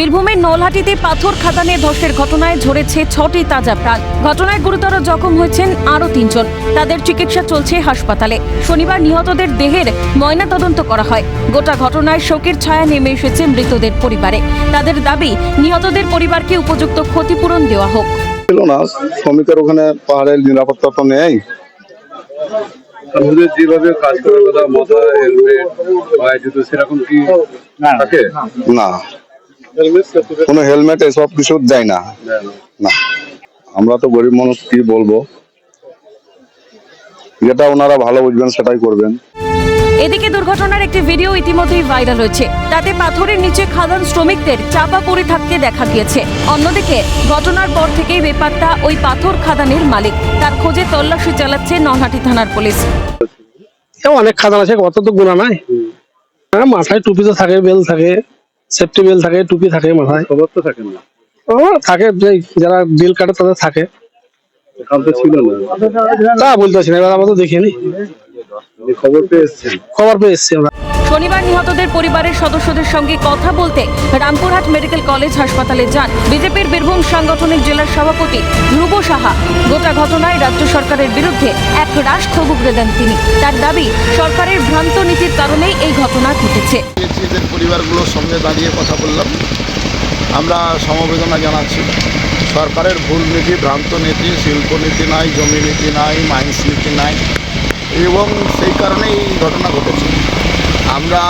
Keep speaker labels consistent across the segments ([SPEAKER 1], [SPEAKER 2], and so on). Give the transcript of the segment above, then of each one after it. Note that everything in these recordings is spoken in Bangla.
[SPEAKER 1] বীরভূমের নলহাটিতে পাথর খাদানে ধসের ঘটনায় ঝরেছে ছটি তাজা প্রাণ। ঘটনায় গুরুতর জখম হয়েছেন আরও তিনজন। তাদের চিকিৎসা চলছে হাসপাতালে। শনিবার নিহতদের দেহের ময়নাতদন্ত করা হয়। গোটা ঘটনায় শোকের ছায়া নেমে এসেছে মৃতদের পরিবারে। তাদের দাবি নিহতদের পরিবারকে উপযুক্ত ক্ষতিপূরণ দেওয়া হোক।
[SPEAKER 2] ছিল না। শ্রমিকের ওখানে পাহাড়ের নিরাপত্তা তো নেই।
[SPEAKER 3] আমাদের যেভাবে কাজ করার কথা মাথা হেলমেট পায়ে জুতো সেরকম কি থাকে?
[SPEAKER 2] না। কোনো হেলমেট এসব কিছু দেয় না।
[SPEAKER 3] না।
[SPEAKER 2] আমরা তো গরিব মানুষ কি বলব? যেটা ওনারা ভালো বুঝবেন সেটাই করবেন।
[SPEAKER 1] এদিকে দুর্ঘটনার একটি ভিডিও ইতিমধ্যেই ভাইরাল হয়েছে। তাতে পাথরের নিচে খাদান শ্রমিকদের চাপা পড়ে থাকতে দেখা গিয়েছে। অন্যদিকে ঘটনার পর থেকেই বেপাত্তা ওই পাথর খাদানের মালিক। তার খোঁজে তল্লাশি চালাচ্ছে নলহাটি থানার পুলিশ।
[SPEAKER 4] অনেক খাদান আছে অত তো গুণা নাই। হ্যাঁ মাথায় টুপি তো থাকে বেল থাকে। সেফটি বেল থাকে টুপি থাকে মাথায়।
[SPEAKER 3] খবর তো থাকে না।
[SPEAKER 4] ও থাকে যে যারা বিল কাটে তাদের থাকে।
[SPEAKER 3] তা
[SPEAKER 4] বলতে পারছি না এবার আমরা তো দেখিনি
[SPEAKER 3] খবর পেয়ে এসছি
[SPEAKER 4] খবর পেয়ে এসছি আমরা।
[SPEAKER 1] শনিবার নিহতদের পরিবারের সদস্যদের সঙ্গে কথা বলতে রামপুরহাট মেডিকেল কলেজ হাসপাতালে যান বিজেপির বীরভূম সাংগঠনিক জেলার সভাপতি ধ্রুব সাহা। গোটা ঘটনায় রাজ্য সরকারের বিরুদ্ধে এক রাশ ক্ষোভ উগড়ে দেন তিনি। তার দাবি, সরকারের ভ্রান্ত নীতির কারণেই এই ঘটনা ঘটেছে।
[SPEAKER 5] পরিবারগুলোর সঙ্গে দাঁড়িয়ে কথা বললাম। আমরা সমবেদনা জানাচ্ছি। সরকারের ভুল নীতি, ভ্রান্ত নীতি, শিল্প নীতি নাই, জমি নীতি নাই, মাইন্স নীতি নাই, এবং সেই কারণেই এই ঘটনা ঘটেছে। আমরা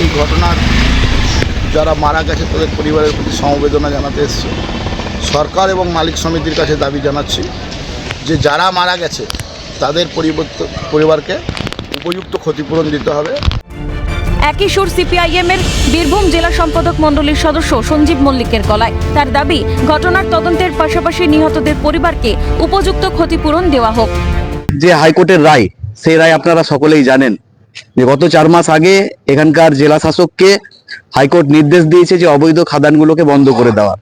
[SPEAKER 5] এই ঘটনার যারা মারা গেছে তাদের পরিবারের প্রতি সমবেদনা জানাতে এসেছি। সরকার এবং মালিক সমিতির কাছে দাবি জানাচ্ছি যে যারা মারা গেছে তাদের পরিবর্ত পরিবারকে উপযুক্ত ক্ষতিপূরণ দিতে হবে।
[SPEAKER 1] একই সুর সিপিআইএম এর বীরভূম জেলা সম্পাদক মণ্ডলীর সদস্য সঞ্জীব মল্লিকের গলায়। তার দাবি ঘটনার তদন্তের পাশাপাশি নিহতদের পরিবারকে উপযুক্ত ক্ষতিপূরণ দেওয়া হোক।
[SPEAKER 6] যে হাইকোর্টের রায় সেই রায় আপনারা সকলেই জানেন। যে গত চার মাস আগে এখানকার জেলা শাসককে হাইকোর্ট নির্দেশ দিয়েছে যে অবৈধ খাদানগুলোকে বন্ধ করে দেওয়ার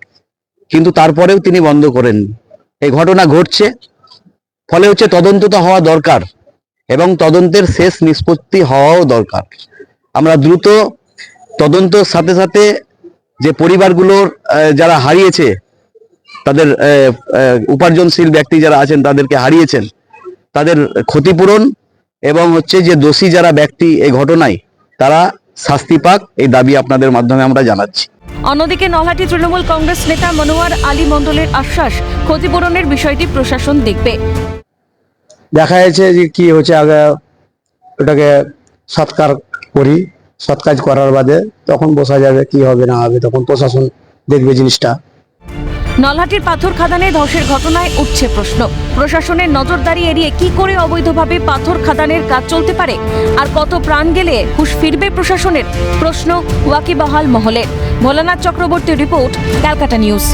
[SPEAKER 6] কিন্তু তারপরেও তিনি বন্ধ করেন। এই ঘটনা ঘটছে। ফলে হচ্ছে তদন্ত তো হওয়া দরকার এবং তদন্তের শেষ নিষ্পত্তি হওয়াও দরকার। আমরা দ্রুত তদন্তর সাথে সাথে যে পরিবারগুলোর যারা হারিয়েছে, তাদের উপার্জনশীল ব্যক্তি যারা আছেন, তাদেরকে হারিয়েছেন, তাদের ক্ষতিপূরণ এবং হচ্ছে যে দোষী যারা ব্যক্তি এই ঘটনায় তারা শাস্তি পাক এই দাবি আপনাদের মাধ্যমে আমরা জানাচ্ছি।
[SPEAKER 1] অন্যদিকে নলহাটি তৃণমূল কংগ্রেস নেতা মনোয়ার আলী মণ্ডলের আশ্বাস ক্ষতিপূরণের বিষয়টি প্রশাসন দেখবে।
[SPEAKER 7] দেখা যাচ্ছে যে কি হচ্ছে আগে ওটাকে সৎকার করি সৎ কাজ করার বাদে তখন বোঝা যাবে কি হবে না হবে তখন প্রশাসন দেখবে জিনিসটা।
[SPEAKER 1] নলহাটির পাথর খাদানে ধসের ঘটনায় উঠছে প্রশ্ন। প্রশাসনের নজরদারি এড়িয়ে কি করে অবৈধভাবে পাথর খাদানের কাজ চলতে পারে? আর কত প্রাণ গেলে হুশ ফিরবে প্রশাসনের? প্রশ্ন ওয়াকিবহাল মহলের ভোলানাথ চক্রবর্তী রিপোর্ট, ক্যালকাটা নিউজ।